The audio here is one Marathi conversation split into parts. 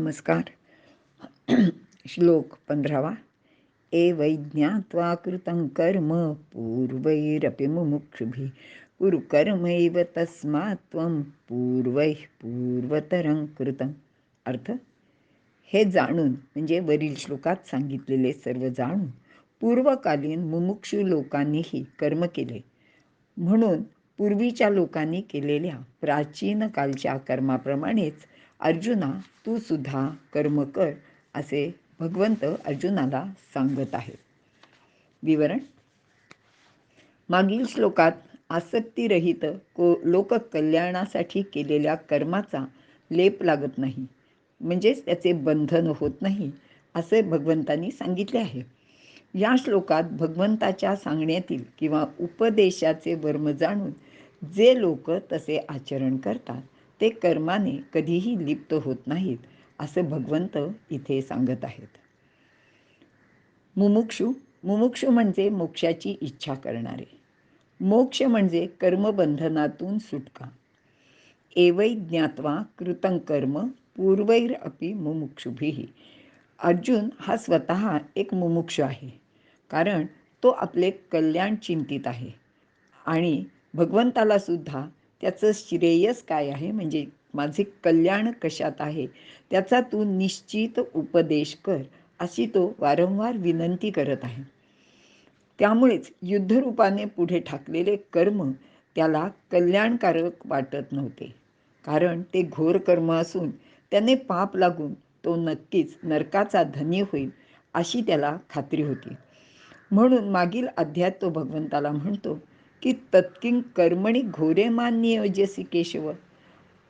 नमस्कार. श्लोक पंधरावा. ए वैज्ञात्वा कृतं कर्म पूर्वैरपि मुमुक्षुभिः। कुरुकर्मैव तस्मात् त्वं पूर्वैः पूर्वतरं कृतं अर्थ? हे जाणून म्हणजे वरील श्लोकात सांगितलेले सर्व जाणून पूर्वकालीन मुमुक्षू लोकांनीही कर्म केले. म्हणून पूर्वीच्या लोकांनी केलेल्या प्राचीन कालच्या कर्माप्रमाणेच अर्जुना तू सुद्धा कर्म कर असे भगवंत अर्जुनाला सांगत आहे. विवरण. मागील श्लोकात आसक्तीरहित को लोककल्याणासाठी केलेल्या कर्माचा लेप लागत नाही म्हणजेच त्याचे बंधन होत नाही असे भगवंतांनी सांगितले आहे. या श्लोकात भगवंताच्या सांगण्यातील किंवा उपदेशाचे वर्म जाणून जे लोक तसे आचरण करतात ते कर्माने कधीही लिप्त होत नाहीत असं भगवंत इथे सांगत आहेत. मुमुक्षू मुमुक्षू म्हणजे मोक्षाची इच्छा करणारे. मोक्ष म्हणजे कर्मबंधनातून सुटका. एवै ज्ञात्वा कृतं कर्म पूर्वैर अपि मुमुक्षुभिही अर्जुन हा स्वतः एक मुमुक्ष आहे कारण तो आपले कल्याण चिंतित आहे. आणि भगवंताला सुद्धा त्याचं श्रेयस काय आहे? म्हणजे माझे कल्याण कशात आहे? त्याचा तू निश्चित उपदेश कर अशी तो वारंवार विनंती करत आहे. त्यामुळेच युद्धरूपाने पुढे ठाकलेले कर्म त्याला कल्याणकारक वाटत नव्हते. कारण ते घोर कर्म असून त्याने पाप लागून तो नक्कीच नरकाचा धनी होईल अशी त्याला खात्री होती. म्हणून मागील अध्यात तो भगवंताला म्हणतो की तत्किंग कर्मणी घोरे मान्य केशव.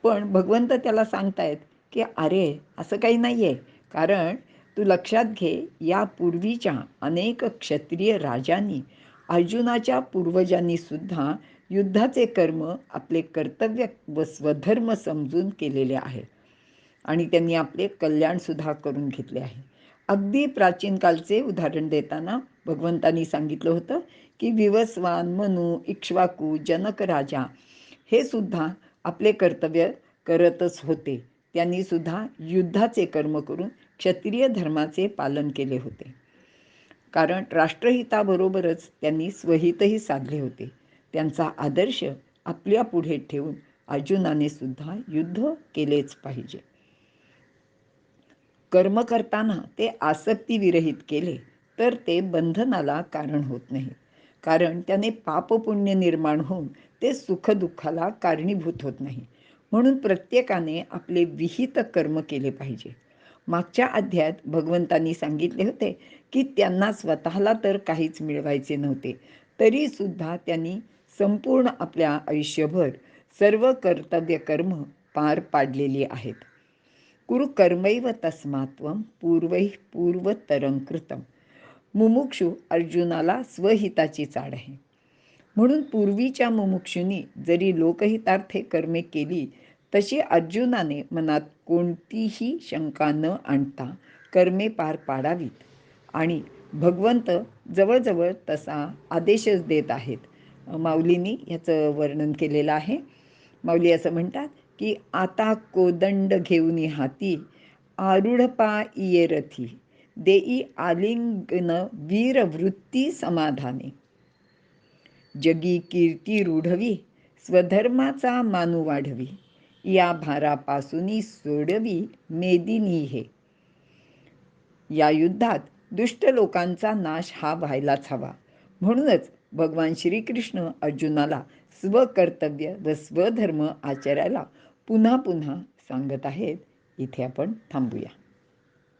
पण भगवंत त्याला सांगतायत की अरे असं काही नाही आहे कारण तू लक्षात घे या पूर्वीच्या अनेक क्षत्रिय राजांनी अर्जुनाच्या पूर्वजांनी सुद्धा युद्धाचे कर्म आपले कर्तव्य व स्वधर्म समजून केलेले आहे आणि त्यांनी आपले कल्याणसुद्धा करून घेतले आहे. अगदी प्राचीन कालचे उदाहरण देताना भगवंतांनी सांगितलं होतं की विवस्वान मनु इक्ष्वाकू जनक राजा हे सुद्धा आपले कर्तव्य करतच होते. त्यांनी सुद्धा युद्धाचे कर्म करून क्षत्रिय धर्माचे पालन केले होते. कारण राष्ट्रहिताबरोबरच त्यांनी स्वहितही साधले होते. त्यांचा आदर्श आपल्या पुढे ठेवून अर्जुनाने सुद्धा युद्ध केलेच पाहिजे. कर्म करताना ते आसक्तीविरहित केले तर ते बंधनाला कारण होत नाही. कारण त्याने पापपुण्य निर्माण होऊन ते सुखदुःखाला कारणीभूत होत नाही. म्हणून प्रत्येकाने आपले विहित कर्म केले पाहिजे. मागच्या अध्यायात भगवंतांनी सांगितले होते की त्यांना स्वतःला तर काहीच मिळवायचे नव्हते तरीसुद्धा त्यांनी संपूर्ण आपल्या आयुष्यभर सर्व कर्तव्य कर्म पार पाडलेली आहेत. कुरुकर्मैव कर्मैव पूर्वैः पूर्वै पूर्वतरं कृतम मुमुक्षू अर्जुनाला स्वहिताची चाड आहे। म्हणून पूर्वीच्या मुमुक्षूंनी जरी लोकहितार्थे कर्मे केली तशी अर्जुनाने मनात कोणतीही शंका न आणता कर्मे पार पाडावीत आणि भगवंत जवळजवळ तसा आदेशच देत आहेत। माऊलींनी याचं वर्णन केलेलं आहे। माऊली असं म्हणतात की आता कोदंड घेऊन हाती आरुढपा इये रथी देई आलिंगन वीरवृत्ती समाधाने. जगी कीर्ती रूढवी स्वधर्माचा मानू वाढवी या भारापासून सोडवी मेदिनी हे. या युद्धात दुष्ट लोकांचा नाश हा व्हायलाच हवा. म्हणूनच भगवान श्रीकृष्ण अर्जुनाला स्वकर्तव्य व स्वधर्म आचरायला पुन्हा पुन्हा सांगत आहेत इथे आपण थांबूया.